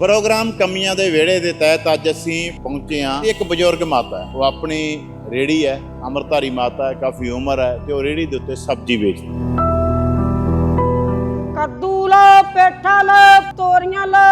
Programme ਕਮੀਆਂ ਦੇ ਵਿਹੜੇ ਦੇ ਤਹਿਤ ਅੱਜ ਅਸੀਂ ਪਹੁੰਚੇ ਹਾਂ। ਇੱਕ ਬਜ਼ੁਰਗ ਮਾਤਾ ਹੈ। ਉਹ ਆਪਣੀ ਰੇੜੀ ਹੈ ਅਮਰਧਾਰੀ ਮਾਤਾ ਹੈ ਕਾਫੀ ਉਮਰ ਹੈ ਤੇ ਉਹ ਰੇੜੀ ਦੇ ਉੱਤੇ ਸਬਜ਼ੀ ਵੇਚਦੀ ਕੱਦੂ ਲਾ ਪੇਠਾ ਲਾ ਤੋਰੀਆਂ ਲਾ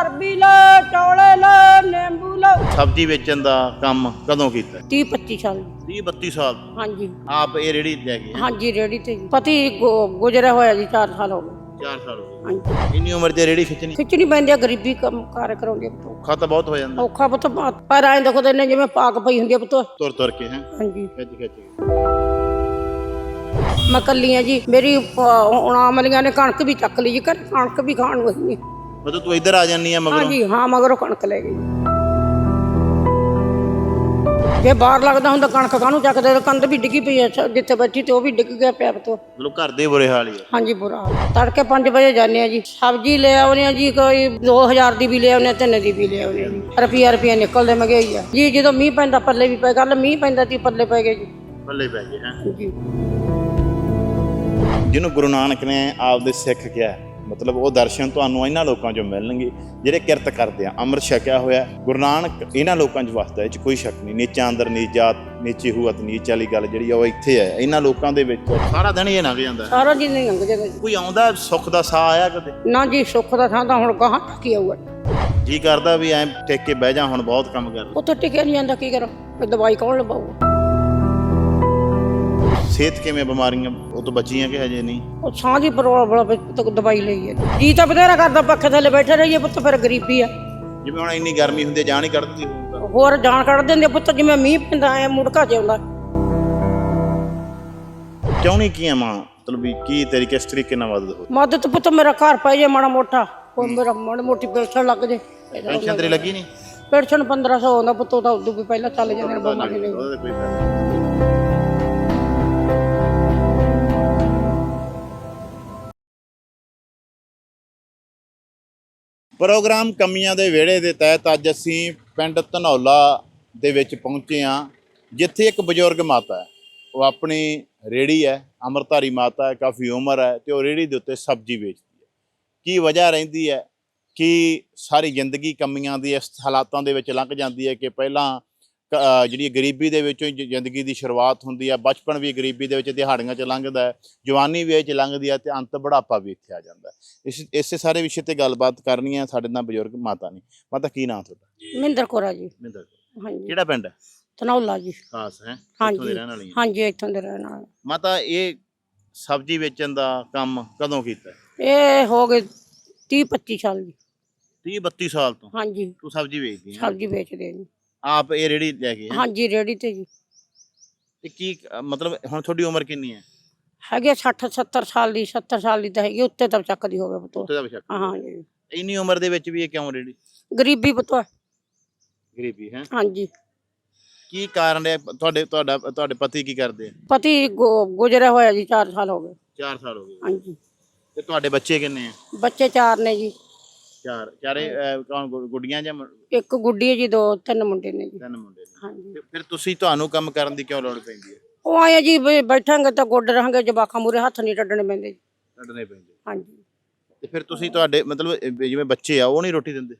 ਅਰਬੀ ਲਾ ਚੌਲੇ ਲਾ ਨਿੰਬੂ ਲਾ। ਸਬਜ਼ੀ ਵੇਚਣ ਦਾ ਕੰਮ ਕਦੋਂ ਕੀਤਾ 30 25 ਸਾਲ। 30 32 ਸਾਲ। ਹਾਂਜੀ। ਆਪ ਇਹ ਰੇੜੀ ਲੈ ਗਏ ਹਾਂਜੀ ਰੇੜੀ ਤੇ ਜੀ। ਪਤੀ ਗੁਜ਼ਰਿਆ ਹੋਇਆ ਜੀ 4 ਸਾਲ ਹੋ ਗਏ। 4 ਸਾਲ ਹੋ ਹਾਂਜੀ। ਗਏ ਇੰਨੀ ਉਮਰ 'ਚ ਰੇੜੀ ਖਿੱਚਣੀ। ਖਿੱਚਣੀ ਪੈਂਦੀ ਆ ਗਰੀਬੀ ਕੰਮ ਕਾਰ ਕਰਾਉਂਦੀ ਆ ਪੁੱਤ। ਔਖਾ ਤਾਂ ਬਹੁਤ ਹੋ ਜਾਂਦਾ। ਔਖਾ ਪੁੱਤ ਬਾ- ਪਰ ਐਂ ਦੇਖੋ ਤੇ ਇਹਨੇ ਜਿਵੇਂ ਪਾਕ ਪਈ ਹੁੰਦੀ ਆ ਪੁੱਤ। ਤੁਰ ਤੁਰ ਕੇ ਹੈ। ਹਾਂਜੀ। ਖਿੱਚ ਖਿੱਚ। ਕੇ ਮੈਂ ਕੱਲੀ ਆ ਜੀ। ਮੇਰੀ ਹੁਣ ਆਮਲੀਆਂ ਨੇ ਕਣਕ ਵੀ ਚੱਕ ਲਈ ਜੀ। ਘਰ ਕਣਕ ਵੀ ਖਾਣ ਨਹੀਂ ਮਤਲਬ ਤੂੰ ਇੱਧਰ ਆ ਜਾਨੀ ਆ ਮਗਰੋਂ। ਹਾਂਜੀ ਹਾਂ ਮਗਰੋਂ ਕਣਕ ਲੈ ਗਈ। ਜੇ ਬਾਹਰ ਲੱਗਦਾ ਹੁੰਦਾ ਕਣਕ ਕਾਹਨੂੰ ਚੱਕਦੇ? ਤੇ ਕੰਧ ਵੀ ਡਿੱਗੀ ਪਈ ਐ ਜਿੱਥੇ ਬੈਠੀ ਤੇ ਉਹ ਵੀ ਡਿੱਗ ਗਿਆ ਪਿਆ ਪੁੱਤ ਮਤਲਬ ਘਰ ਦੇ ਬੁਰੇ ਹਾਲ ਹੀ ਆ। ਹਾਂਜੀ ਬੁਰਾ ਹਾਲ। ਤੜਕੇ 5 ਵਜੇ ਜਾਂਦੇ ਆ ਜੀ। ਸਬਜ਼ੀ ਲੈ ਆਉਨੇ ਆ ਜੀ ਕੋਈ 2000 ਦੀ ਵੀ ਲੈ ਆਉਨੇ ਆ ਤਿੰਨ ਦੀ ਵੀ ਲੈ ਆਉਨੇ ਆ ਜੀ। ਰੁਪਈਆ ਰੁਪਈਆ ਨਿਕਲਦੇ ਮਹਿੰਗਾਈ ਆ। ਜੀ ਜਦੋਂ ਮੀਂਹ ਪੈਂਦਾ ਪੱਲੇ ਵੀ ਪੈ ਗੱਲ ਮੀਂਹ ਪੈਂਦਾ ਤੀ ਪੱਲੇ ਪੈ ਗਏ ਜੀ। ਪੱਲੇ ਪੈ ਗਏ ਹੈ। ਜੀ। ਜਿਹਨੂੰ ਗੁਰੂ ਨਾਨਕ ਨੇ ਆਪਦੇ ਸਿੱਖ ਕਿਹਾ ਮਤਲਬ ਉਹ ਦਰਸ਼ਨ ਤੁਹਾਨੂੰ ਇਹਨਾਂ ਲੋਕਾਂ 'ਚੋਂ ਮਿਲਣਗੇ ਜਿਹੜੇ ਕਿਰਤ ਕਰਦੇ ਆ। ਅੰਮ੍ਰਿਤ ਛਕਿਆ ਹੋਇਆ ਗੁਰੂ ਨਾਨਕ ਇਹਨਾਂ ਲੋਕਾਂ 'ਚ ਵਸਦਾ ਇਹ 'ਚ ਕੋਈ ਸ਼ੱਕ ਨਹੀਂ। ਨੀਚਾ ਅੰਦਰ ਨੀਚ ਜਾਤ ਨੀਚੀ ਹੂਅਤ ਨੀਚ ਵਾਲੀ ਗੱਲ ਜਿਹੜੀ ਆ ਉਹ ਇੱਥੇ ਹੈ। ਇਹਨਾਂ ਲੋਕਾਂ ਦੇ ਵਿੱਚ ਸਾਰਾ ਦਿਨ ਹੀ ਇਹ ਲੰਘ ਜਾਂਦਾ ਸਾਰਾ ਦਿਨ ਨਹੀਂ ਲੰਘ ਜਾਏਗਾ ਜੀ ਕੋਈ ਆਉਂਦਾ ਸੁੱਖ ਦਾ ਸਾਹ ਆਇਆ ਕਦੇ? ਨਾ ਜੀ ਸੁੱਖ ਦਾ ਥਾਂ ਤਾਂ ਹੁਣ ਕਹਾਂ ਕੀ ਆਊਗਾ? ਜੀ ਕਰਦਾ ਵੀ ਐ ਟਿਕ ਕੇ ਬਹਿ ਜਾ ਹੁਣ ਬਹੁਤ ਕੰਮ ਕਰ ਉੱਥੇ ਟਿਕਿਆ ਨਹੀਂ ਜਾਂਦਾ ਕੀ ਕਰਾਂ? ਦਵਾਈ ਕੌਣ ਲਵਾਊਗਾ? ਸਿਹਤ ਕਿਵੇਂ ਬਿਮਾਰੀਆਂ? ਉਹ ਤੋਂ ਬਚੀਆਂ ਕਿ ਹਜੇ ਨਹੀਂ? ਉਹ ਸਾਹ ਦੀ ਪ੍ਰੋਬਲਮ ਪੁੱਤ ਦਵਾਈ ਲਈ ਹੈ। ਜੀ ਤਾਂ ਬਥੇਰਾ ਕਰਦਾ ਪੱਖੇ ਥੱਲੇ ਬੈਠੇ ਰਹੀਏ ਪੁੱਤ ਫਿਰ ਗਰੀਬੀ ਆ। ਜਿਵੇਂ ਹੁਣ ਇੰਨੀ ਗਰਮੀ ਹੁੰਦੀ ਹੈ, ਜਾਨ ਹੀ ਕੱਢ ਦਿੰਦੀ ਹੁਣ ਤਾਂ। ਹੋਰ ਜਾਨ ਕੱਢ ਦਿੰਦੇ ਪੁੱਤ ਜਿਵੇਂ ਮੀਂਹ ਪੈਂਦਾ ਐ ਮੁੜਕਾ ਜਿਉਂਦਾ। ਚਾਹੁੰਦੀ ਕੀ ਆ ਮਾਂ? ਮਤਲਬ ਵੀ ਕੀ ਤੇਰੀ ਕਿਸ ਤਰੀਕੇ ਨਾਲ ਮਦਦ ਹੋ ਮਦਦ ਪੁੱਤ ਮੇਰਾ ਘਰ ਪੈ ਜੇ ਮਾੜਾ ਮੋਟਾ। ਕੋਈ ਮੇਰਾ ਮਾੜੀ ਮੋਟੀ ਪੈਨਸ਼ਨ ਲੱਗ ਜੇ। ਪੈਨਸ਼ਨ ਤੇਰੀ ਲੱਗੀ ਨਹੀਂ? ਪੈਨਸ਼ਨ 1500 ਆਉਂਦਾ ਪੁੱਤ ਉਹਦਾ ਉਦੋਂ ਵੀ ਪਹਿਲਾਂ ਚੱਲ ਜਾਂਦੇ ਨੇ। ਬਿਮਾਰੀ ਨੇ ਪ੍ਰੋਗਰਾਮ ਕਮੀਆਂ ਦੇ ਵਿਹੜੇ ਦੇ ਤਹਿਤ ਅੱਜ ਅਸੀਂ ਪਿੰਡ ਧਨੌਲਾ ਦੇ ਵਿੱਚ ਪਹੁੰਚੇ ਹਾਂ, ਜਿੱਥੇ ਇੱਕ ਬਜ਼ੁਰਗ ਮਾਤਾ ਹੈ। ਉਹ ਆਪਣੀ ਰੇੜੀ ਹੈ ਅਮਰਧਾਰੀ ਮਾਤਾ ਹੈ, ਕਾਫੀ ਉਮਰ ਹੈ ਤੇ ਉਹ ਰੇੜੀ ਦੇ ਉੱਤੇ ਸਬਜ਼ੀ ਵੇਚਦੀ ਹੈ। ਕੀ ਵਜ੍ਹਾ ਰਹਿੰਦੀ ਹੈ? ਕਿ ਸਾਰੀ ਜ਼ਿੰਦਗੀ ਕਮੀਆਂ ਦੀ ਇਸ ਹਾਲਾਤਾਂ ਦੇ ਵਿੱਚ ਲੰਘ ਜਾਂਦੀ ਹੈ ਕਿ ਪਹਿਲਾਂ ਜਿਹੜੀ ਗਰੀਬੀ ਦੇ ਵਿੱਚੋਂ ਜ਼ਿੰਦਗੀ ਦੀ ਸ਼ੁਰੂਆਤ ਹੁੰਦੀ ਹੈ ਬਚਪਨ ਵੀ ਗਰੀਬੀ ਦੇ ਵਿੱਚ ਦਿਹਾੜੀਆਂ 'ਚ ਲੰਘਦਾ ਹੈ ਜਵਾਨੀ ਵੀ ਇਹ 'ਚ ਲੰਘਦੀ ਹੈ ਤੇ ਅੰਤ ਬੁਢਾਪਾ ਵੀ ਇੱਥੇ ਆ ਜਾਂਦਾ ਇਸ ਇਸੇ ਸਾਰੇ ਵਿਸ਼ੇ ਤੇ ਗੱਲਬਾਤ ਕਰਨੀ ਹੈ ਸਾਡੇ ਨਾਲ ਬਜ਼ੁਰਗ ਮਾਤਾ ਨੇ ਮਾਤਾ ਕੀ ਨਾਮ ਤੁਹਾਡਾ? ਮਿੰਦਰ ਕੋਰਾ ਜੀ। ਮਿੰਦਰ ਹਾਂਜੀ। ਕਿਹੜਾ ਪਿੰਡ ਹੈ? ਤਨੌਲਾ ਜੀ। ਖਾਸ ਹੈ? ਹਾਂਜੀ। ਇੱਥੋਂ ਦੇ ਰਹਿਣ ਵਾਲੀ ਹੈ ਹਾਂਜੀ ਇੱਥੋਂ ਦੇ ਰਹਿਣ ਵਾਲੇ। ਮਾਤਾ ਇਹ ਸਬਜ਼ੀ ਵੇਚਣ ਦਾ ਕੰਮ ਕਦੋਂ ਕੀਤਾ? ਇਹ ਹੋ ਗਏ 30 25 ਸਾਲ ਜੀ। 30 32 ਸਾਲ ਤੋਂ? ਹਾਂਜੀ। ਤੂੰ ਸਬਜ਼ੀ ਵੇਚਦੀ ਹੈ ਸਬਜ਼ੀ ਵੇਚਦੇ ਜੀ। ਆਪ ਇਹ ਰੇੜੀ ਲੈ ਕੇ ਹੈ ਹਾਂਜੀ ਰੇੜੀ ਤੇ ਜੀ। ਤੇ ਕੀ ਅ, ਮਤਲਬ ਹੁਣ ਤੁਹਾਡੀ ਉਮਰ ਕਿੰਨੀ ਹੈ? ਹੈਗੇ 60 70 ਸਾਲ ਦੀ 70 ਸਾਲ ਦੀ ਤਾਂ ਹੈਗੀ ਉੱਤੇ ਤਾਂ ਚੱਕਦੀ ਹੋਵੇ ਪੁੱਤ ਉੱਤੇ ਦਾ। ਵਿਸ਼ਾ ਹਾਂ ਜੀ। ਇੰਨੀ ਉਮਰ ਦੇ ਵਿੱਚ ਵੀ ਇਹ ਕਿਉਂ ਰੇੜੀ? ਗਰੀਬੀ ਪੁੱਤ ਗਰੀਬੀ ਹੈ? ਹਾਂਜੀ। ਕੀ ਕਾਰਨ ਹੈ? ਤੁਹਾਡੇ ਤੁਹਾਡਾ ਤੁਹਾਡੇ ਪਤੀ ਕੀ ਕਰਦੇ ਆ? ਪਤੀ ਗੁ- ਗੁਜ਼ਰਿਆ ਹੋਇਆ ਜੀ 4 ਸਾਲ ਹੋ ਗਏ। 4 ਸਾਲ ਹੋ ਗਏ। ਹਾਂਜੀ। ਤੇ ਤੁਹਾਡੇ ਬੱਚੇ ਕਿੰਨੇ ਆ? ਬੱਚੇ ਚਾਰ ਨੇ ਜੀ। ਚਾਰ ਚਾਰੇ ਅਹ, ਕੌਣ ਗੁ- ਗੁੱਡੀਆਂ ਜਾਂ ਮੁੰ- ਇੱਕ ਗੁੱਡੀ ਹੈ ਜੀ ਦੋ ਤਿੰਨ ਮੁੰਡੇ ਨੇ ਜੀ। ਤਿੰਨ ਮੁੰਡੇ ਨੇ। ਹਾਂਜੀ। ਤੇ ਫਿਰ ਤੁਸੀਂ ਤੁਹਾਨੂੰ ਕੰਮ ਕਰਨ ਦੀ ਕਿਉਂ ਲੋੜ ਪੈਂਦੀ ਹੈ? ਉਹ ਆਏ ਜੀ ਵੀ ਬੈਠਾਂਗੇ ਤਾਂ ਗੁੱਡ ਰਹਾਂਗੇ ਜਵਾਕਾਂ ਮੂਰੇ ਹੱਥ ਨਹੀਂ ਟੱਡਣੇ ਪੈਂਦੇ ਜੀ। ਕੱਢਣੇ ਪੈਂਦੇ। ਹਾਂਜੀ। ਤੇ ਫਿਰ ਤੁਸੀਂ ਤੁਹਾਡੇ ਮਤਲਬ ਅਹ, ਜਿਵੇਂ ਬੱਚੇ ਆ ਉਹ ਨਹੀਂ ਰੋਟੀ ਦਿੰਦੇ?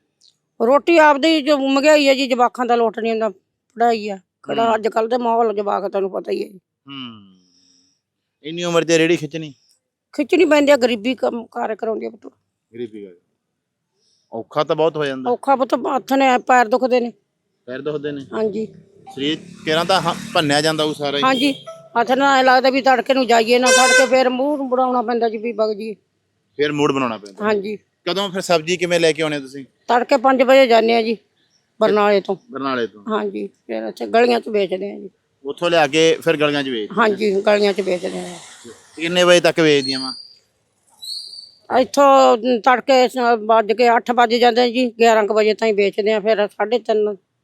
ਰੋਟੀ ਆਪਦੀ ਜੋ ਮਹਿੰਗਾਈ ਹੈ ਜੀ ਜਵਾਕਾਂ ਦਾ ਲੋਟ ਨਹੀਂ ਹੁੰਦਾ ਪੜਾਈ ਆ। ਕਿਹੜਾ ਅੱਜ ਕੱਲ ਦੇ ਮਾਹੌਲ ਜਵਾਕ ਤੁਹਾਨੂੰ ਪਤਾ ਹੀ ਹੈ ਜੀ। ਹੂੰ। ਇੰਨੀ ਉਮਰ ਤੇ ਰੇੜੀ ਖਿੱਚਣੀ? ਖਿੱਚਣੀ ਪੈਂਦੀ ਆ ਗਰੀਬੀ ਕੰਮ ਕਾਰ ਕਰਾਉਂਦੀ ਆ ਪੁੱਤ। ਗਰੀਬੀ ਗੱਲ ਔਖਾ ਤਾਂ ਬਹੁਤ ਹੋ ਜਾਂਦਾ। ਔਖਾ ਪੁੱਤ ਹੱਥ ਨੇ ਪੈਰ ਦੁਖਦੇ ਨੇ। ਪੈਰ ਦੁਖਦੇ ਨੇ। ਹਾਂਜੀ। ਸਰੀਰ ਕਿਹਨਾਂ ਤਾਂ ਹ- ਭੰਨਿਆ ਜਾਂਦਾ ਉਹ ਸਾਰਾ ਹੀ। ਹਾਂਜੀ। ਹੱਥ ਨਾਲ ਐਂ ਲੱਗਦਾ ਵੀ ਤੜਕੇ ਨੂੰ ਜਾਈਏ ਨਾ ਤੜਕੇ ਫੇਰ ਮੂੰਹ ਨੂੰ ਬਣਾਉਣਾ ਪੈਂਦਾ ਜੀ ਵੀ ਵਗ ਜੀ ਫਿਰ ਮੂਡ ਬਣਾਉਣਾ ਪੈਂਦਾ। ਹਾਂਜੀ। ਕਦੋਂ ਫਿਰ ਸਬਜ਼ੀ ਕਿਵੇਂ ਲੈ ਕੇ ਆਉਣੇ ਤੁਸੀਂ? ਤੜਕੇ 5 ਵਜੇ ਜਾਂਦੇ ਆ ਜੀ ਬਰਨਾਲੇ ਤੋਂ। ਬਰਨਾਲੇ ਤੋਂ। ਹਾਂਜੀ ਫਿਰ ਇੱਥੇ ਗਲੀਆਂ 'ਚ ਵੇਚਦੇ ਆ ਜੀ। ਉੱਥੋਂ ਲਿਆ ਕੇ ਫਿਰ ਗਲੀਆਂ 'ਚ ਵੇਚ ਹਾਂਜੀ ਗਲੀਆਂ 'ਚ ਵੇਚਦੇ ਆ। ਕਿੰਨੇ ਵਜੇ ਤੱਕ ਵੇਚਦੀਆਂ ਵਾ? ਇੱਥੋਂ ਤੜਕੇ ਵੱਜ ਕੇ 8 ਵਜ ਜਾਂਦੇ ਜੀ 11 ਕੁ ਵਜੇ ਤਾਈਂ ਵੇਚਦੇ ਆ ਫਿਰ 3:30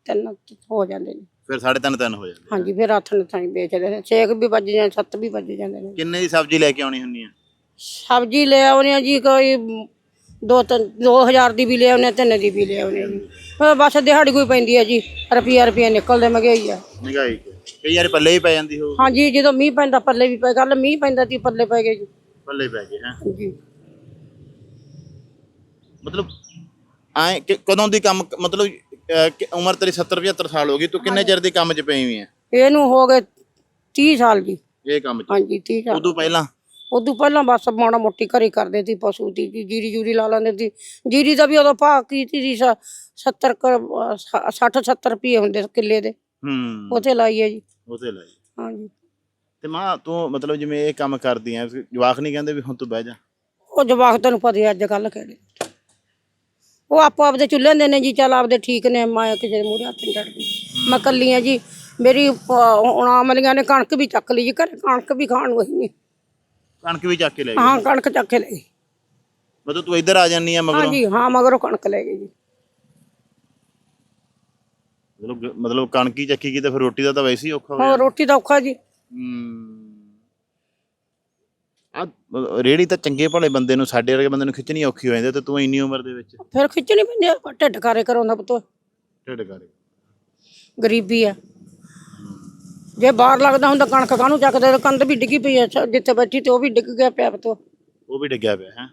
ਤਿੰਨ ਹੋ ਜਾਂਦੇ ਨੇ ਫਿਰ 3:30 ਤਿੰਨ ਹੋ ਜਾਂਦੇ ਹਾਂਜੀ ਫਿਰ ਅੱਠ ਨੂੰ ਤਾਈਂ ਵੇਚਦੇ ਨੇ। 6 ਵੀ ਵੱਜ ਜਾਂਦੇ 7 ਵੀ ਵੱਜ ਜਾਂਦੇ ਨੇ। ਕਿੰਨੇ ਦੀ ਸਬਜ਼ੀ ਲੈ ਕੇ ਆਉਣੀ ਹੁੰਦੀ ਆ? ਸਬਜ਼ੀ ਲੈ ਆਉਨੇ ਆ ਜੀ ਕੋਈ ਦੋ ਤਿੰਨ 2000 ਦੀ ਵੀ ਲੈ ਆਉਨੇ ਤਿੰਨ ਦੀ ਵੀ ਲੈ ਆਉਨੇ ਆ ਜੀ। ਬਸ ਦਿਹਾੜੀ ਕੋਈ ਪੈਂਦੀ ਆ ਜੀ ਰੁਪਈਆ ਰੁਪਈਆ ਨਿਕਲਦੇ ਮਹਿੰਗਾਈ ਆ। ਮਹਿੰਗਾਈ ਕਈ ਵਾਰ ਪੱਲੇ ਹੀ ਪੈ ਜਾਂਦੀ ਹੋ ਹਾਂਜੀ ਜਦੋਂ ਮੀਂਹ ਪੈਂਦਾ ਪੱਲੇ ਵੀ ਪੈ ਗੱਲ ਮੀਂਹ ਪੈਂਦਾ ਤੀ ਪੱਲੇ ਪੈ ਗਏ ਜੀ। ਪੱਲੇ ਪੈ ਗਏ ਹੈ। ਹਾਂਜੀ। ਮਤਲਬ ਐ ਕਦੋਂ ਦੀ ਕੰਮ ਮਤਲਬ ਅਹ, ਕਿ ਉਮਰ ਤੇਰੀ 70 75 ਸਾਲ ਹੋ ਗਈ ਤੂੰ ਕਿੰਨੇ ਚਿਰ ਦੇ ਕੰਮ 'ਚ ਪਈ ਹੋਈ ਹੈ ਇਹਨੂੰ ਹੋ ਗਏ 30 ਸਾਲ ਜੀ। ਇਹ ਕੰਮ 'ਚ? ਹਾਂਜੀ 30 ਸਾਲ। ਉਦੋਂ ਪਹਿਲਾਂ? ਉਦੋਂ ਪਹਿਲਾਂ ਬਸ ਮਾੜਾ ਮੋਟੀ ਘਰੇ ਕਰਦੇ ਸੀ ਪਸ਼ੂ ਦੀ ਜੀ, ਜੀਰੀ ਜੂਰੀ ਲਾ ਲੈਂਦੇ ਸੀ। ਜੀਰੀ ਦਾ ਵੀ ਉਦੋਂ ਭਾਅ ਕੀਤੀ ਸੀ 70 60 70 ਰੁਪਏ ਹੁੰਦੇ ਸੀ ਕਿੱਲੇ ਦੇ। ਹੂੰ। ਉਥੇ ਲਾਈਏ ਜੀ। ਉਥੇ ਲਾਈ। ਹਾਂਜੀ। ਤੇ ਮਾਂ ਤੂੰ ਮਤਲਬ ਜਿਵੇਂ ਇਹ ਕੰਮ ਕਰਦੀ ਆ ਜਵਾਕ ਨਹੀਂ ਕਹਿੰਦੇ ਵੀ ਹੁਣ ਤੂੰ ਬਹਿ ਜਾ? ਉਹ ਜਵਾਕ ਤੈਨੂੰ ਪਤਾ ਹੀ ਅੱਜ ਕੱਲ ਕਿਹੜੇ। ਉਹ ਆਪੋ ਆਪਦੇ ਚੁੱਲ੍ਹੇ ਦੇ ਨੇ ਜੀ ਚੱਲ ਆਪਦੇ ਠੀਕ ਨੇ ਮੈਂ ਕਿਸੇ ਦੇ ਮੂਹਰੇ ਹੱਥ ਨਹੀਂ ਚੜਦੀ ਮੈਂ ਕੱਲੀ ਆ ਜੀ ਮੇਰੀ ਅਹ, ਹੁਣ ਆਮਲੀਆਂ ਨੇ ਕਣਕ ਵੀ ਚੱਕ ਲਈ ਜੀ ਘਰੇ ਕਣਕ ਵੀ ਖਾਣ ਨੂੰ ਹੀ ਨਹੀਂ ਕਣਕ ਵੀ ਚੱਕ ਕੇ ਲੈ ਗਈ ਹਾਂ ਕਣਕ ਚੱਕ ਕੇ ਲੈ ਗਈ ਮਤਲਬ ਤੂੰ ਇੱਧਰ ਆ ਜਾਨੀ ਆ ਮਗਰੋਂ? ਹਾਂਜੀ ਹਾਂ ਮਗਰੋਂ ਕਣਕ ਲੈ ਗਈ ਜੀ। ਮਤਲਬ ਮਤਲਬ ਕਣਕੀ ਚੱਕੀ ਕੀ ਤੇ ਫਿਰ ਰੋਟੀ ਦਾ ਤਾਂ ਵੈਸੇ ਹੀ ਔਖਾ ਹੋ ਹੋਰ ਰੋਟੀ ਦਾ ਔਖਾ ਜੀ। ਆ ਰੇੜੀ ਤਾਂ ਚੰਗੇ ਭਲੇ ਬੰਦੇ ਨੂੰ ਸਾਡੇ ਵਰਗੇ ਬੰਦੇ ਨੂੰ ਖਿੱਚਣੀ ਔਖੀ ਹੋ ਜਾਂਦੀ ਤੇ ਤੂੰ ਇੰਨੀ ਉਮਰ ਦੇ ਵਿੱਚ? ਫਿਰ ਖਿੱਚਣੀ ਪੈਂਦੀ ਆ ਢਿੱਡ ਕਾਰੇ ਕਰਾਉਂਦਾ ਪੁੱਤ ਢਿੱਡ ਕਰੇ। ਗਰੀਬੀ ਆ। ਜੇ ਬਾਹਰ ਲੱਗਦਾ ਹੁੰਦਾ ਕਣਕ ਕਾਹਨੂੰ ਚੱਕਦੇ? ਤੇ ਕੰਧ ਵੀ ਡਿੱਗੀ ਪਈ ਆ ਜਿੱਥੇ ਬੈਠੀ ਤੇ ਉਹ ਵੀ ਡਿੱਗ ਗਿਆ ਪਿਆ ਪੁੱਤ ਉਹ। ਵੀ ਡਿੱਗਿਆ ਪਿਆ ਹੈ?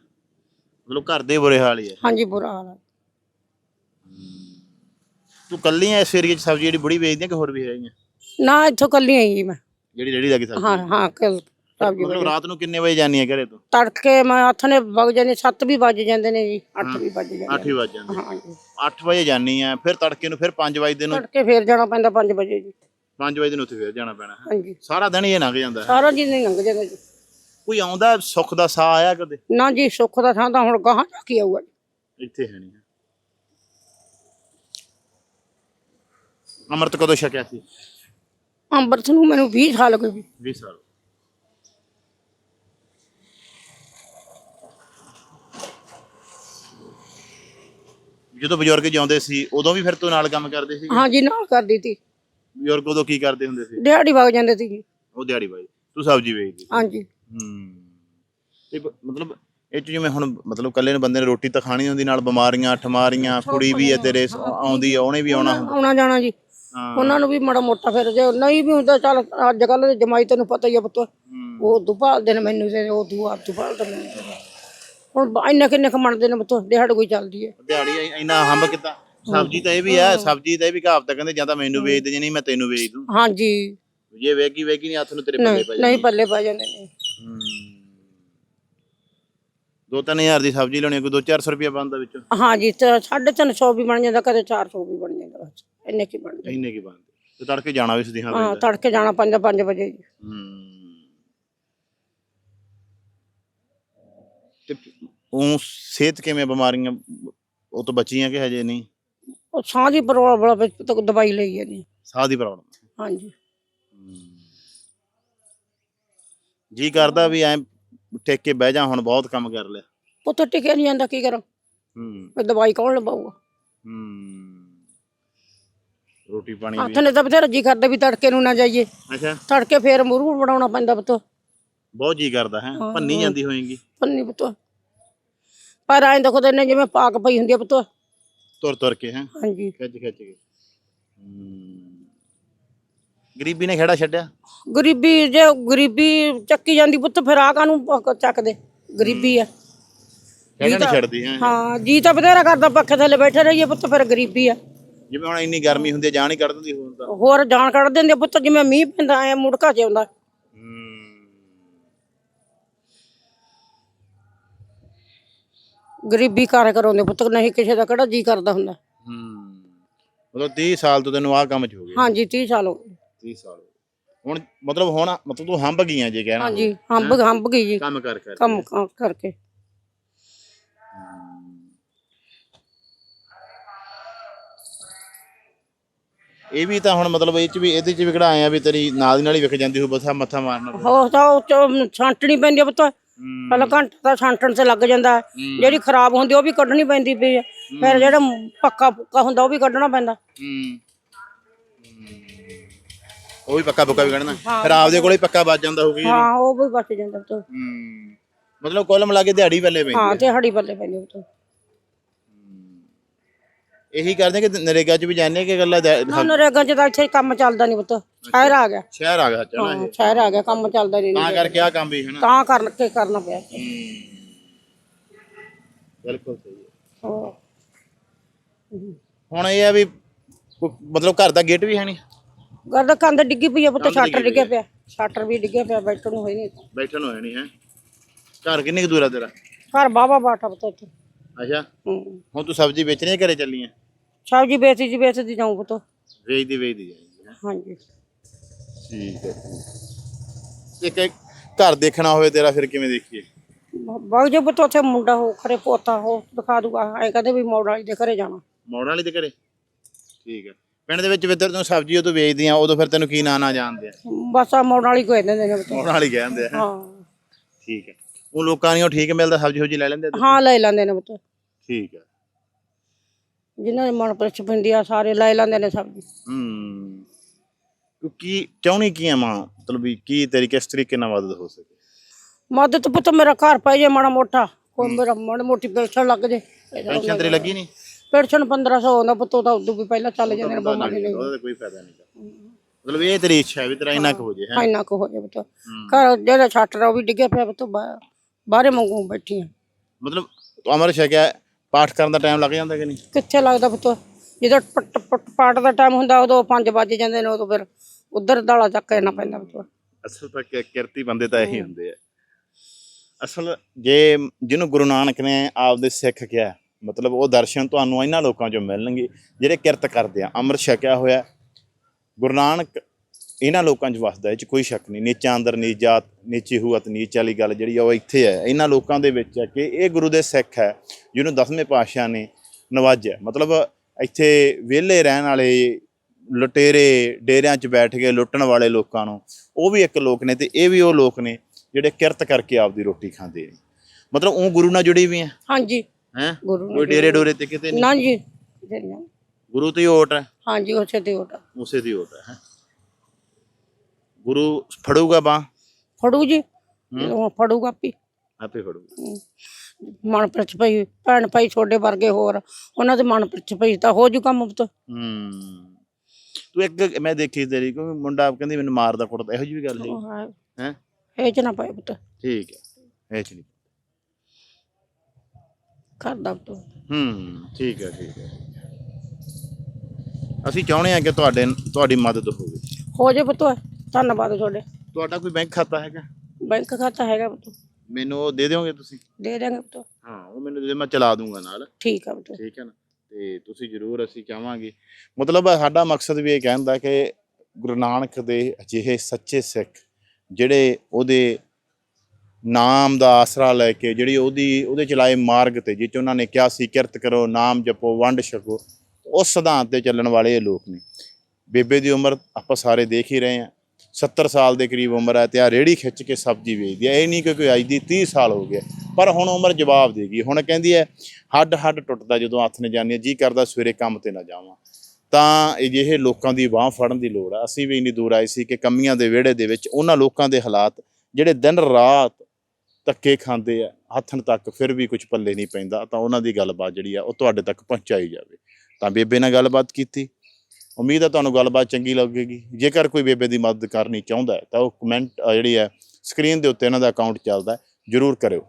ਮਤਲਬ ਘਰ ਦੇ ਬੁਰੇ ਹਾਲ ਹੀ ਹੈ ਹਾਂਜੀ ਬੁਰਾ ਹਾਲ ਆ। ਤੂੰ ਕੱਲੀ ਐ ਇਸ ਏਰੀਏ 'ਚ ਸਬਜ਼ੀ ਜਿਹੜੀ ਬੁੜੀ ਵੇਚਦੀ ਆ ਕਿ ਹੋਰ ਵੀ ਹੈਗੀਆਂ? ਨਾ ਇੱਥੋਂ ਕੱਲੀ ਆਈ ਜੀ ਮੈਂ। ਜਿਹੜੀ ਰੇੜੀ ਲੱਗੀ ਸਬਜ਼ੀ? ਹਾਂ ਹਾਂ ਕੱਲ ਸਬਜ਼ੀ ਮਤਲਬ ਰਾਤ ਨੂੰ ਕਿੰਨੇ ਵਜੇ ਜਾਨੀ ਹੈ ਘਰੇ ਤੋਂ? ਤੜਕੇ ਮੈਂ ਹੱਥ ਨੇ ਵਗ ਜਾਂਦੇ 7 ਵੀ ਵੱਜ ਜਾਂਦੇ ਨੇ ਜੀ 8 ਵੀ ਵੱਜ ਜਾਂਦੇ 8 ਵਜੇ ਜਾਂਦੀ। ਹਾਂ ਜੀ। 8 ਵਜੇ ਜਾਨੀ ਆ ਫਿਰ ਤੜਕੇ ਨੂੰ ਫਿਰ 5 ਵਜੇ ਨੂੰ ਤੜਕੇ ਫੇਰ ਜਾਣਾ ਪੈਂਦਾ 5 ਵਜੇ ਜੀ। 5 ਵਜੇ ਨੂੰ ਉੱਥੇ ਫਿਰ ਜਾਣਾ ਪੈਣਾ। ਹੈ ਹਾਂਜੀ ਸਾਰਾ ਦਿਨ ਹੀ ਇਹ ਲੰਘ ਜਾਂਦਾ। ਹੈ ਸਾਰਾ ਦਿਨ ਹੀ ਲੰਘ ਜਾਂਦਾ ਜੀ। ਕੋਈ ਆਉਂਦਾ ਸੁੱਖ ਦਾ ਸਾਹ ਆਇਆ ਕਦੇ? ਨਾ ਜੀ ਸੁੱਖ ਦਾ ਥਾਂ ਤਾਂ ਹੁਣ ਗਾਹਾਂ ਜਾ ਕੇ ਆਊਗਾ। ਇੱਥੇ ਹੈ ਨਹੀਂ। ਅਮਰਤ ਕਦੋਂ ਛਕਿਆ ਸੀ? ਅੰਮ੍ਰਿਤ ਨੂੰ ਮੈਨੂੰ 20 ਸਾਲ ਹੋ ਗਏ ਜੀ। 20 ਸਾਲ। ਜਦੋਂ ਬਜ਼ੁਰਗ ਜਿਉਂਦੇ ਸੀ ਉਦੋਂ ਵੀ ਫਿਰ ਤੂੰ ਨਾਲ ਕੰਮ ਕਰਦੇ ਸੀ ਹਾਂਜੀ ਨਾਲ ਕਰਦੀ ਤੀ ਬਜ਼ੁਰਗ ਉਦੋਂ ਕੀ ਕਰਦੇ ਹੁੰਦੇ ਸੀ? ਦਿਹਾੜੀ ਵਗ ਜਾਂਦੇ ਸੀ ਜੀ ਉਹ ਦਿਹਾੜੀ ਬਾਈ ਤੂੰ ਸਬਜ਼ੀ ਵੇਚਦੀ ਸੀ। ਹਾਂਜੀ। ਹੂੰ। ਤੇ ਬ- ਮਤਲਬ ਇਹ 'ਚ ਜਿਵੇਂ ਹੁਣ ਮਤਲਬ ਕੱਲੇ ਨੂੰ ਬੰਦੇ ਨੇ ਰੋਟੀ ਤਾਂ ਖਾਣੀ ਹੁੰਦੀ ਨਾਲ ਬਿਮਾਰੀਆਂ ਠਮਾਰੀਆਂ ਕੁੜੀ ਵੀ ਹੈ ਤੇਰੇ ਸ- ਆਉਂਦੀ ਆ ਉਹਨੇ ਵੀ ਆਉਣਾ ਹੁੰਦਾ। ਆਉਣਾ ਜਾਣਾ ਜੀ। ਹਾਂ। ਉਹਨਾਂ ਨੂੰ ਵੀ ਮਾੜਾ ਮੋਟਾ ਫਿਰ ਜੇ ਨਹੀਂ ਵੀ ਹੁੰਦਾ ਚੱਲ ਅੱਜ ਕੱਲ ਦੇ ਜਮਾਈ ਤੈਨੂੰ ਪਤਾ ਹੀ ਆ ਪੁੱਤ। ਉਹ ਦੁਪਾਲਦੇ ਨੇ ਮੈਨੂੰ ਤੇ ਉਹ ਦੂ ਆਪ ਦੁਪਾਲਦੇ ਨੇ ਹੁਣ ਬ- ਇੰਨੇ ਕਿੰਨੇ ਕਮਾਉਂਦੇ ਨੇ ਪੁੱਤ ਦਿਹਾੜੀ ਕੋਈ ਚੱਲਦੀ ਹੈ ਦਿਹਾੜੀ ਇ- ਇੰਨਾ ਹੰਬ ਕਿਤਾ ਸਬਜ਼ੀ ਤਾਂ ਇਹ ਵੀ ਹੈ। ਸਬਜ਼ੀ ਤਾਂ ਇਹ ਵੀ ਕਹਾਵਤ ਕਹਿੰਦੇ ਜਾਂ ਤਾਂ ਮੈਨੂੰ ਵੇਚ ਦੇ ਜੇ ਨਹੀਂ ਮੈਂ ਤੈਨੂੰ ਵੇਚ ਦੂੰ। ਹਾਂਜੀ। ਜੇ ਵੇਗੀ ਵੇਗੀ ਨਹੀਂ ਹੱਥ ਨੂੰ ਤੇਰੇ ਪੱਲੇ ਨਹੀਂ ਪੈ ਨਹੀਂ ਪੱਲੇ ਪੈ ਜਾਂਦੇ ਨੇ। ਹੂੰ। ਦੋ ਤਿੰਨ ਹਜ਼ਾਰ ਦੀ ਸਬਜ਼ੀ ਲੈਣੀ ਕੋਈ 2-400 ਰੁਪਏ ਬਣਦਾ ਵਿੱਚੋਂ? ਹਾਂਜੀ ਤੇ 350 ਵੀ ਬਣ ਜਾਂਦਾ ਕਦੇ 400 ਵੀ ਬਣ ਜਾਂਦਾ ਬਸ ਇੰਨੇ ਕੀ ਬਣਦੇ। ਇੰਨੇ ਕੀ ਬਣਦੇ। ਤੇ ਤੜਕੇ ਜਾਣਾ ਵੀ ਸਦੀਆਂ ਹਾਂ ਤੜਕੇ ਜਾਣਾ 5 5 ਵਜੇ। ਜੀ ਹੂੰ। ਤੇ ਉਹ ਸਿਹਤ ਕਿਵੇਂ ਬਿਮਾਰੀਆਂ? ਉਹ ਤੋਂ ਬਚੀਆਂ ਕਿ ਹਜੇ ਨਹੀਂ? ਉਹ ਸਾਹ ਦੀ ਪ੍ਰੋਬਲਮ ਵਿੱਚ ਤਾਂ ਦਵਾਈ ਲਈ ਹੈ ਜੀ ਸਾਹ ਦੀ ਪ੍ਰੋਬਲਮ। ਹਾਂਜੀ। ਜੀ ਕਰਦਾ ਵੀ ਐ ਟੇਕ ਕੇ ਬਹਿ ਜਾ ਹੁਣ ਬਹੁਤ ਕੰਮ ਕਰ ਲਿਆ। ਪੁੱਤ ਟਿਕਿਆ ਨਹੀਂ ਜਾਂਦਾ ਕੀ ਕਰਾਂ? ਹੂੰ। ਦਵਾਈ ਕੌਣ ਲਵਾਊਗਾ? ਹੂੰ। ਰੋਟੀ ਪਾਣੀ ਵੀ ਨੇ ਤਾਂ ਬਥੇਰਾ ਜੀ ਕਰਦੇ ਵੀ ਤੜਕੇ ਨੂੰ ਨਾ ਜਾਈਏ। ਅੱਛਾ। ਤੜਕੇ ਫੇਰ ਮੁਰੂ ਬਣਾਉਣਾ ਪੈਂਦਾ ਪੁੱਤ। ਬਹੁਤ ਜੀ ਕਰਦਾ ਹੈ? ਭੰਨੀ ਜਾਂਦੀ ਹੋਏਗੀ। ਪੰਨੀ ਪੁੱਤ। ਪਰ ਐਂ ਦੇਖੋ ਤੇ ਨੇ ਜਿਵੇਂ ਪਾਕ ਪਈ ਹੁੰਦੀ ਆ ਪੁੱਤ। ਤੁਰ ਤੁਰ ਕੇ ਹੈ? ਹਾਂਜੀ। ਖਿੱਚ ਖਿੱਚ ਕੇ। ਗਰੀਬੀ ਨੇ ਖੇੜਾ ਛੱਡਿਆ? ਗਰੀਬੀ ਜੇ ਗਰੀਬੀ ਚੱਕੀ ਜਾਂਦੀ ਪੁੱਤ ਫਿਰ ਆ ਕਾਨੂੰ ਚੱਕਦੇ? ਗਰੀਬੀ ਆ। ਖੇੜਾ ਨਹੀਂ ਛੱਡਦੀ ਹੈ? ਹਾਂ ਜੀ ਤਾਂ ਬਥੇਰਾ ਕਰਦਾ ਪੱਖੇ ਥੱਲੇ ਬੈਠੇ ਰਹੀਏ ਪੁੱਤ ਫਿਰ ਗਰੀਬੀ ਆ। ਜਿਵੇਂ ਹੁਣ ਇੰਨੀ ਗਰਮੀ ਹੁੰਦੀ ਹੈ ਜਾਨ ਹੀ ਕੱਢ ਦਿੰਦੀ ਹੋਰ ਤਾਂ। ਹੋਰ ਜਾਨ ਕੱਢ ਦਿੰਦੇ ਪੁੱਤ ਜਿਵੇਂ ਮੀਂਹ ਪੈਂਦਾ ਐ ਮੁੜਕਾ ਚ ਆਉਂਦਾ ਗਰੀਬੀ ਕਾਰ ਕਰਾਉਂਦੇ ਪੁੱਤ ਨਹੀਂ ਕਿਸੇ ਦਾ ਕਿਹੜਾ ਜੀ ਕਰਦਾ ਹੁੰਦਾ। ਹੂੰ ਮਤਲਬ 30 ਸਾਲ ਤੋਂ ਤੈਨੂੰ ਆਹ ਕੰਮ ਚ ਹੋ ਗਏ ਹਾਂਜੀ 30 ਸਾਲ ਹੋ ਗਏ। 30 ਸਾਲ। ਹੁਣ ਮਤਲਬ ਹੁਣ ਮਤਲਬ ਤੂੰ ਹੰਬ ਗਈਆਂ ਜੇ ਕਹਿਣਾ ਹਾਂਜੀ ਹੰਬ ਹੰਬ ਗਈ ਜੀ। ਕੰਮ ਕਰ ਕਰ ਕੰਮ ਕ- ਕਰਕੇ। ਇਹ ਵੀ ਤਾਂ ਹੁਣ ਮਤਲਬ ਇਹ ਚ ਵੀ ਇਹਦੇ ਚ ਵੀ ਕਿਹੜਾ ਆਇਆ ਵੀ ਤੇਰੀ ਨਾਲ ਦੀ ਨਾਲ ਹੀ ਵਿਕ ਜਾਂਦੀ ਹੋ ਬਸ ਮੱਥਾ ਮਾਰਨਾ। ਹੋ ਤਾਂ ਉਹ ਚ ਛਾਂਟਣੀ ਪੈਂਦੀ ਆ ਪੁੱਤ। ਪਹਿਲਾਂ ਘੰਟਾ ਤਾਂ ਛਾਂਟਣ ਤੇ ਲੱਗ ਜਾਂਦਾ। ਹੈ। ਜਿਹੜੀ ਖਰਾਬ ਹੁੰਦੀ ਉਹ ਵੀ ਕੱਢਣੀ ਪੈਂਦੀ ਪਈ ਆ। ਫਿਰ ਜਿਹੜਾ ਪੱਕਾ ਪੁੱਕਾ ਹੁੰਦਾ ਉਹ ਵੀ ਕੱਢਣਾ ਪੈਂਦਾ। ਹੂੰ। ਉਹ ਵੀ ਪੱਕਾ ਪੱਕਾ ਵੀ ਕੱਢਣਾ। ਫਿਰ ਆਪਦੇ ਕੋਲੇ ਪੱਕਾ ਵੱਜ ਜਾਂਦਾ ਹੋਊਗੀ। ਹਾਂ ਉਹ ਵੀ ਬਚ ਜਾਂਦਾ ਹੂੰ। ਮਤਲਬ ਕੁੱਲ ਮਿਲਾ ਕੇ ਦਿਹਾੜੀ ਪੱਲੇ ਪਈ ਹਾਂ ਤੇ ਹੜੀ ਪੱਲੇ ਪੈਂਦੀ ਪੁੱਤ ਇਹੀ ਕਰਦੇ ਕਿ ਨਰੇਗਾ ਚ ਵੀ ਜਾਂਦੇ ਕਿ ਗੱਲਾਂ ਨਾ ਨਰੇਗਾ ਚ ਤਾਂ ਇੱਥੇ ਕੰਮ ਚੱਲਦਾ ਨਹੀਂ ਪੁੱਤ। ਸ਼ਹਿਰ ਆ ਗਿਆ। ਸ਼ਹਿਰ ਆ ਗਿਆ ਚਣਾ ਹਾਂ, ਸ਼ਹਿਰ ਆ ਗਿਆ ਕੰਮ ਚੱਲਦਾ ਨਹੀਂ ਤਾਂ ਕਰਕੇ ਆ ਕੰਮ ਵੀ ਹੈ ਨਾ। ਤਾਂ ਕਰਨ ਕੇ ਕਰਨਾ ਪਿਆ। ਬਿਲਕੁਲ ਸਹੀ ਹੈ। ਹੋਰ। ਹੁਣ ਇਹ ਆ ਵੀ ਮਤਲਬ ਘਰ ਦਾ ਗੇਟ ਵੀ ਹੈ ਨਹੀਂ ਘਰ ਦਾ ਕੰਧ ਡਿੱਗੀ ਪਈ ਆ ਪੁੱਤ ਸ਼ਾਟਰ ਡਿੱਗੀ ਡਿੱਗਿਆ ਪਿਆ। ਸ਼ਾਟਰ ਵੀ ਡਿੱਗਿਆ ਪਿਆ ਬੈਠਣ ਨੂੰ ਹੋਈ ਨਹੀਂ ਬੈਠਣ ਨੂੰ ਹੈ ਨਹੀਂ ਹੈ। ਘਰ ਕਿੰਨੀ ਕੁ ਦੂਰ ਆ ਤੇਰਾ? ਘਰ ਬਾਬਾ ਬਾਟਾ ਪੁੱਤ ਇੱਥੇ। ਅੱਛਾ। ਹੂੰ। ਹੁਣ ਤੂੰ ਸਬਜ਼ੀ ਵੇਚਣੀ ਹੈ ਘਰੇ ਚੱਲੀ ਹੈ? ਸਬਜ਼ੀ ਵੇਚਦੀ ਜੀ ਵੇਚਦੀ ਜਾਉਂ ਪੁੱਤ। ਵੇਚਦੀ ਵੇਚਦੀ ਹੈਂ। ਹਾਂਜੀ। ਠੀਕ ਹੈ ਇੱਕ ਇੱਕ ਘਰ ਦੇਖਣਾ ਹੋਵੇ ਤੇਰਾ ਫਿਰ ਕਿਵੇਂ ਦੇਖੀਏ? ਬਾਗ ਜੇ ਪੁੱਤ ਉੱਥੇ ਮੁੰਡਾ ਹੋ ਖਰੇ ਪੋਤਾ ਹੋ ਦਿਖਾ ਦੂਗਾ। ਐ ਕਦੇ ਵੀ ਮੋੜ ਵਾਲੀ ਦੇ ਘਰੇ ਜਾਣਾ। ਮੋੜਨ ਵਾਲੀ ਦੇ ਘਰੇ? ਠੀਕ ਹੈ। ਪਿੰਡ ਦੇ ਵਿੱਚ ਵਿਤਰ ਤੂੰ ਸਬਜ਼ੀ ਉਹ ਤੋਂ ਵੇਚਦੀ ਆ ਉਦੋਂ ਫਿਰ ਤੈਨੂੰ ਕੀ ਨਾਂ ਨਾ ਜਾਣਦੇ ਆ? ਬਸ ਆ ਮੋੜ ਵਾਲੀ ਕੋਈ ਦਿੰਦੇ ਨੇ ਪੁੱਤ। ਮੋੜਨ ਵਾਲੀ ਕਹਿੰਦੇ ਆ। ਹਾਂ। ਠੀਕ ਹੈ। ਉਹ ਲੋਕਾਂ ਨੂੰ ਠੀਕ ਮਿਲਦਾ ਸਬਜ਼ੀ ਸੁਬਜ਼ੀ ਲੈ ਲੈਂਦੇ ਆ? ਹਾਂ ਲੈ ਲੈਂਦੇ ਨੇ ਪੁੱਤ। ਠੀਕ ਹੈ। ਜਿਨ੍ਹਾਂ ਦੇ ਮਨ ਪਰਚ ਪੈਂਦੀ ਆ ਸਾਰੇ ਲੈ ਲੈਂਦੇ ਨੇ ਸਬਜ਼ੀ ਹੂੰ। ਤੂੰ ਕੀ ਚਾਹੁੰਦੀ ਕੀ ਆ ਮਾਂ? ਮਤਲਬ ਵੀ ਕੀ ਤੇਰੀ ਕਿਸ ਤਰੀਕੇ ਨਾਲ ਮਦਦ ਹੋ ਸਕੇ? ਮਦਦ ਪੁੱਤ ਮੇਰਾ ਘਰ ਪੈ ਜੇ ਮਾੜਾ ਮੋਟਾ। ਕੋਈ ਮੇਰਾ ਮਾੜੀ ਮੋਟੀ ਪੈਨਸ਼ਨ ਲੱਗ ਜੇ। ਪੈਨਸ਼ਨ ਤੇਰੀ ਲੱਗੀ ਨਹੀਂ? ਪੈਨਸ਼ਨ 1500 ਆਉਂਦਾ ਪੁੱਤ ਉਹਦਾ ਉਦੋਂ ਵੀ ਪਹਿਲਾਂ ਚੱਲ ਜਾਂਦੇ ਨੇ ਬਿਮਾਰੀ ਨਹੀਂ ਉਹਦਾ ਤਾਂ ਕੋਈ ਫਾਇਦਾ ਨਹੀਂ ਮਤਲਬ ਇਹ ਤੇਰੀ ਇੱਛਾ ਹੈ ਵੀ ਤੇਰਾ ਇੰਨਾ ਕੁ ਹੋ ਜੇ ਹੈ? ਇੰਨਾ ਕੁ ਹੋ ਜਾ ਪੁੱਤ। ਘਰ ਜਿਹੜਾ ਛੱਟ ਉਹ ਵੀ ਡਿੱਗਿਆ ਪਿਆ ਪੁੱਤ ਬਾਹਰੇ ਮੰਗੂ ਬੈਠੀ ਆ। ਮਤਲਬ ਤੂੰ ਅਮਰ ਛਕਿਆ ਪਾਠ ਕਰਨ ਦਾ ਟਾਈਮ ਲੱਗ ਜਾਂਦਾ ਕਿ ਨਹੀਂ? ਕਿੱਥੇ ਲੱਗਦਾ ਪੁੱਤ? ਜਦੋਂ ਪਟ ਪਟ ਪਾਟ ਦਾ ਟਾਈਮ ਹੁੰਦਾ ਉਦੋਂ 5 ਵੱਜ ਜਾਂਦੇ ਨੇ ਉਦੋਂ ਫਿਰ ਉਧਰ ਦਾਲਾ ਚੱਕ ਕੇ ਨਾ ਪੈਂਦਾ ਪੁੱਤ। ਅਸਲ ਤਾਂ ਕਿ- ਕਿਰਤੀ ਬੰਦੇ ਤਾਂ ਇਹੀ ਹੁੰਦੇ ਆ। ਅਸਲ ਜੇ ਜਿਹਨੂੰ ਗੁਰੂ ਨਾਨਕ ਨੇ ਆਪਦੇ ਸਿੱਖ ਕਿਹਾ ਮਤਲਬ ਉਹ ਦਰਸ਼ਨ ਤੁਹਾਨੂੰ ਇਹਨਾਂ ਲੋਕਾਂ ਚੋਂ ਮਿਲਣਗੇ ਜਿਹੜੇ ਕਿਰਤ ਕਰਦੇ ਆ। ਅੰਮ੍ਰਿਤ ਛਕਿਆ ਹੋਇਆ ਗੁਰੂ ਨਾਨਕ ਇਹਨਾਂ ਲੋਕਾਂ 'ਚ ਵਸਦਾ ਇਹ 'ਚ ਕੋਈ ਸ਼ੱਕ ਨਹੀਂ। ਨੀਚਾਂ ਅੰਦਰ ਨੀਚ ਜਾਤ ਨੀਚੀ ਹੂਅਤ ਨੀਚ ਵਾਲੀ ਗੱਲ ਜਿਹੜੀ ਆ ਉਹ ਇੱਥੇ ਹੈ। ਇਹਨਾਂ ਲੋਕਾਂ ਦੇ ਵਿੱਚ ਹੈ ਕਿ ਇਹ ਗੁਰੂ ਦੇ ਸਿੱਖ ਹੈ ਜਿਹਨੂੰ ਦਸਵੇਂ ਪਾਤਸ਼ਾਹ ਨੇ ਨਵਾਜਿਆ। ਮਤਲਬ ਇੱਥੇ ਵਿਹਲੇ ਰਹਿਣ ਵਾਲੇ ਲੁਟੇਰੇ ਡੇਰਿਆਂ 'ਚ ਬੈਠ ਕੇ ਲੁੱਟਣ ਵਾਲੇ ਲੋਕਾਂ ਨੂੰ ਉਹ ਵੀ ਇੱਕ ਲੋਕ ਨੇ ਤੇ ਇਹ ਵੀ ਉਹ ਲੋਕ ਨੇ ਜਿਹੜੇ ਕਿਰਤ ਕਰਕੇ ਆਪਦੀ ਰੋਟੀ ਖਾਂਦੇ ਨੇ। ਮਤਲਬ ਉਹ ਗੁਰੂ ਨਾਲ ਜੁੜੀ ਵੀ ਹੈ? ਹਾਂਜੀ। ਹੈ? ਕੋਈ ਡੇਰੇ ਡੋਰੇ ਤੇ ਕਿਤੇ ਨਹੀਂ? ਨਾ ਜੀ। ਗੁਰੂ ਤੇ ਓਟ ਹੈ? ਹਾਂਜੀ ਉਸੇ ਤੇ ਉਹਦਾ ਉਸੇ ਦੀ ਓਟ ਹੈਂ। ਗੁਰੂ ਫੜੂਗਾ ਬਾਹ? ਫੜੂ ਜੀ। ਉਹ ਫੜੂਗਾ ਪੀ ਆਪੇ ਫੜੂਗਾ। ਮਨ ਪਰਚ ਪਈ ਭੈਣ ਭਾਈ ਛੋਡੇ ਵਰਗੇ ਹੋਰ ਉਹਨਾਂ ਦੇ ਮਨ ਪਰਚ ਪਈ ਤਾਂ ਹੋ ਜੂ ਕੰਮ ਪੁੱਤ। ਹੂੰ। ਤੂੰ ਇੱਕ ਮੈਂ ਦੇਖੀ ਤੇਰੀ ਕੋਈ ਮੁੰਡਾ ਕਹਿੰਦੀ ਮੈਨੂੰ ਮਾਰਦਾ ਕੁੱਟਦਾ ਇਹੋ ਜਿਹੀ ਵੀ ਗੱਲ ਹੈ ਉਹ ਹੈ। ਹੈ? ਇਹ ਚ ਨਾ ਪਏ ਪੁੱਤ। ਠੀਕ ਹੈ। ਇਹ ਚ ਨਹੀਂ। ਕਰਦਾ ਪੁੱਤ। ਹੂੰ ਠੀਕ ਹੈ ਠੀਕ ਹੈ। ਅਸੀਂ ਚਾਹੁੰਦੇ ਹਾਂ ਕਿ ਤੁਹਾਡੇ ਤੁਹਾਡੀ ਮਦਦ ਹੋਵੇ। ਹੋ ਜੇ ਪੁੱਤ। ਧੰਨਵਾਦ ਤੁਹਾਡੇ। ਤੁਹਾਡਾ ਕੋਈ ਬੈਂਕ ਖਾਤਾ ਹੈਗਾ? ਬੈਂਕ ਖਾਤਾ ਹੈਗਾ ਪੁੱਤ। ਮੈਨੂੰ ਉਹ ਦੇ ਦਿਓਗੇ ਤੁਸੀਂ? ਦੇ ਦੇਂਗੇ ਪੁੱਤ। ਹਾਂ ਉਹ ਮੈਨੂੰ ਦੇ ਦਿਓ, ਮੈਂ ਚਲਾ ਦੂੰਗਾ ਨਾਲ। ਠੀਕ ਆ ਪੁੱਤ। ਠੀਕ ਹੈ ਨਾ? ਤੇ ਤੁਸੀਂ ਜ਼ਰੂਰ ਅਸੀਂ ਚਾਹਾਂਗੇ। ਮਤਲਬ ਸਾਡਾ ਮਕਸਦ ਵੀ ਇਹ ਕਹਿੰਦਾ ਕਿ ਗੁਰੂ ਨਾਨਕ ਦੇ ਅਜਿਹੇ ਸੱਚੇ ਸਿੱਖ ਜਿਹੜੇ ਉਹਦੇ ਨਾਮ ਦਾ ਆਸਰਾ ਲੈ ਕੇ ਜਿਹੜੀ ਉਹਦੀ ਉਹਦੇ ਚਲਾਏ ਮਾਰਗ ਤੇ ਜਿਹ 'ਚ ਉਹਨਾਂ ਨੇ ਕਿਹਾ ਸੀ ਕਿਰਤ ਕਰੋ ਨਾਮ ਜਪੋ ਵੰਡ ਛਕੋ ਉਸ ਸਿਧਾਂਤ ਤੇ ਚੱਲਣ ਵਾਲੇ ਇਹ ਲੋਕ ਨੇ। ਬੇਬੇ ਦੀ ਉਮਰ ਆਪਾਂ ਸਾਰੇ ਦੇਖ ਹੀ ਰਹੇ ਹਾਂ। 70 ਸਾਲ ਦੇ ਕਰੀਬ ਉਮਰ ਹੈ ਤੇ ਆ ਰੇੜੀ ਖਿੱਚ ਕੇ ਸਬਜ਼ੀ ਵੇਚਦੀ ਹੈ। ਇਹ ਨਹੀਂ ਕਿ ਕੋਈ ਅੱਜ ਦੀ 30 ਸਾਲ ਹੋ ਗਿਆ ਪਰ ਹੁਣ ਉਮਰ ਜਵਾਬ ਦੇਗੀ ਹੁਣ ਕਹਿੰਦੀ ਹੈ, ਹੱਡ ਹੱਡ ਟੁੱਟਦਾ ਜਦੋਂ ਹੱਥ ਨੇ ਜਾਂਦੀ ਹੈ, ਜੀ ਕਰਦਾ ਸਵੇਰੇ ਕੰਮ ਤੇ ਨਾ ਜਾਵਾਂ। ਤਾਂ ਅਜਿਹੇ ਲੋਕਾਂ ਦੀ ਬਾਹ ਫੜਨ ਦੀ ਲੋੜ ਆ। ਅਸੀਂ ਵੀ ਇੰਨੀ ਦੂਰ ਆਏ ਸੀ ਕਿ ਕਮੀਆਂ ਦੇ ਵਿਹੜੇ ਦੇ ਵਿੱਚ ਉਹਨਾਂ ਲੋਕਾਂ ਦੇ ਹਾਲਾਤ ਜਿਹੜੇ ਦਿਨ ਰਾਤ ਧੱਕੇ ਖਾਂਦੇ ਆ ਹੱਥਣ ਤੱਕ ਫਿਰ ਵੀ ਕੁਝ ਪੱਲੇ ਨਹੀਂ ਪੈਂਦਾ। ਤਾਂ ਉਹਨਾਂ ਦੀ ਗੱਲਬਾਤ ਜਿਹੜੀ ਆ, ਉਹ ਤੁਹਾਡੇ ਤੱਕ ਪਹੁੰਚਾਈ ਜਾਵੇ। ਤਾਂ ਬੇਬੇ ਨਾਲ ਗੱਲਬਾਤ ਕੀਤੀ। ਉਮੀਦ ਹੈ ਤੁਹਾਨੂੰ ਗੱਲਬਾਤ ਚੰਗੀ ਲੱਗੇਗੀ। ਜੇਕਰ ਕੋਈ ਬੇਬੇ ਦੀ ਮਦਦ ਕਰਨੀ ਚਾਹੁੰਦਾ ਹੈ ਤਾਂ ਉਹ ਕਮੈਂਟ ਜਿਹੜੀ ਹੈ ਸਕਰੀਨ ਦੇ ਉੱਤੇ ਇਹਨਾਂ ਦਾ ਅਕਾਊਂਟ ਚੱਲਦਾ ਜਰੂਰ ਕਰਿਓ।